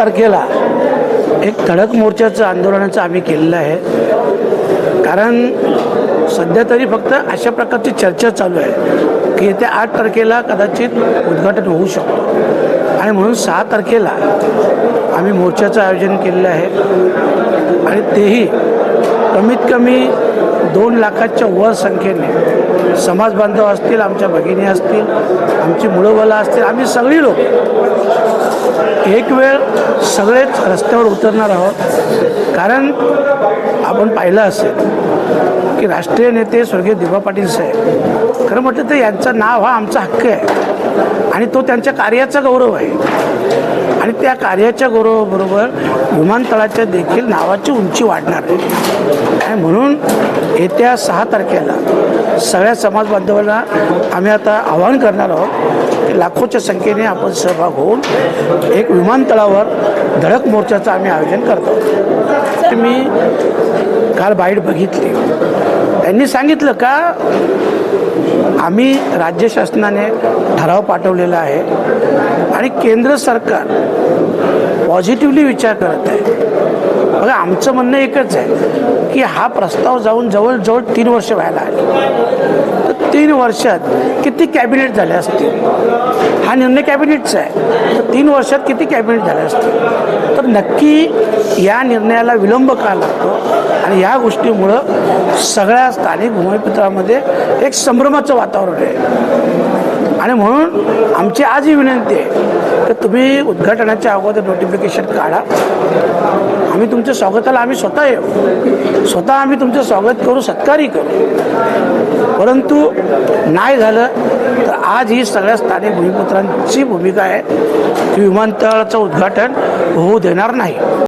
तारखेला एक धडक मोर्चाचं आंदोलनाचं आम्ही केलेलं आहे. कारण सध्या तरी फक्त अशा प्रकारची चर्चा चालू आहे की येत्या आठ तारखेला कदाचित उद्घाटन होऊ शकतो. आणि म्हणून सहा तारखेला आम्ही मोर्चाचं आयोजन केलेलं आहे. आणि तेही कमीत कमी दोन लाखाच्या वर संख्येने समाज बांधव असतील आमच्या भगिनी असतील आमची मुळंबला असतील आम्ही सगळी लोक एक वेळ सगळेच रस्त्यावर उतरणार आहोत. कारण आपण पाहिलं असेल की राष्ट्रीय नेते स्वर्गीय दिवा पाटील साहेब खरं म्हटलं तर यांचं नाव हा आमचा हक्क आहे. आणि तो त्यांच्या कार्याचा गौरव आहे. आणि त्या कार्याच्या गौरवाबरोबर विमानतळाच्या देखील नावाची उंची वाढणार आहे. आणि म्हणून येत्या सहा तारखेला सगळ्या समाज बांधवांना आम्ही आता आवाहन करणार आहोत की लाखोच्या संख्येने आपण सहभाग होऊन एक विमानतळावर धडक मोर्चाचं आम्ही आयोजन करतो. मी काल बाईट बघितली. त्यांनी सांगितलं का आम्ही राज्य शासनाने ठराव पाठवलेला आहे आणि केंद्र सरकार पॉझिटिव्हली विचार करत आहे. बघा आमचं म्हणणं एकच आहे की हा प्रस्ताव जाऊन जवळजवळ तीन वर्ष व्हायला आहे तर तीन वर्षात किती कॅबिनेट झाले असतील? हा निर्णय कॅबिनेटचा आहे. तर तीन वर्षात किती कॅबिनेट झाले असतील? तर नक्की या निर्णयाला विलंब का लागतो? आणि या गोष्टीमुळं सगळ्या स्थानिक भूमिपुत्रामध्ये एक संभ्रमाचं वातावरण आहे. आणि म्हणून आमची आज ही विनंती आहे. की तुम्ही उद्घाटनाच्या अगोदर नोटिफिकेशन काढा. आम्ही तुमच्या स्वागताला आम्ही स्वतः येऊ. स्वतः आम्ही तुमचं स्वागत करू सत्कारही करू. परंतु नाही झालं तर आज ही सगळ्या स्थानिक भूमिपुत्रांची भूमिका आहे. की विमानतळाचं उद्घाटन होऊ देणार नाही.